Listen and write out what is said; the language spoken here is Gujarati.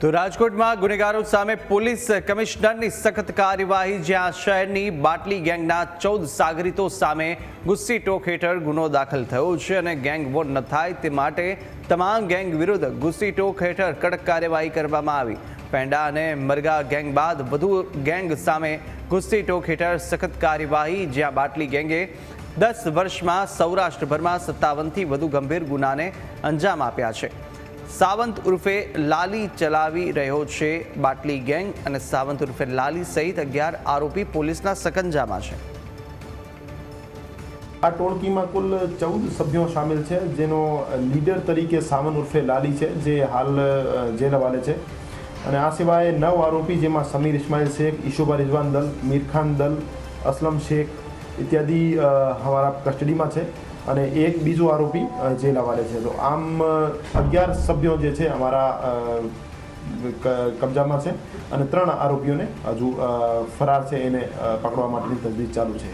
તો રાજકોટમાં ગુનેગારો સામે પોલીસ કમિશનરની સખત કાર્યવાહી, જ્યાં શહેરની બાટલી ગેંગના ચૌદ સાગરીતો સામે ગુસ્સી ટોક હેઠળ ગુનો દાખલ થયો છે અને ગેંગ વોર ન થાય તે માટે તમામ ગેંગ વિરુદ્ધ ગુસ્સી ટોક હેઠળ કડક કાર્યવાહી કરવામાં આવી. પેંડા અને મરગા ગેંગ બાદ વધુ ગેંગ સામે ગુસ્સી ટોક હેઠળ સખત કાર્યવાહી, જ્યાં બાટલી ગેંગે દસ વર્ષમાં સૌરાષ્ટ્રભરમાં સત્તાવનથી વધુ ગંભીર ગુનાને અંજામ આપ્યા છે. સાવંત ઉર્ફે લાલી ચલાવી રહ્યો છે બાટલી ગેંગ અને સાવંત ઉર્ફે લાલી સહિત અગિયાર આરોપી પોલીસના સકંજામાં છે. આ ટોળકીમાં કુલ ચૌદ સભ્યો સામેલ છે, જેનો લીડર તરીકે સાવન ઉર્ફે લાલી છે, જે હાલ જેલ હવાલે છે. અને આ સિવાય નવ આરોપી, જેમાં સમીર ઇસ્માઇલ શેખ, ઈશુભા રિઝવાન દલ, મીરખાન દલ, અસલમ શેખ ઇત્યાદિ અમારા કસ્ટડીમાં છે અને એક બીજો આરોપી જેલ હવાલે છે. તો આમ અગિયાર સભ્યો જે છે અમારા કબજામાં છે અને ત્રણ આરોપીઓને હજુ ફરાર છે એને પકડવા માટેની તજવીજ ચાલુ છે.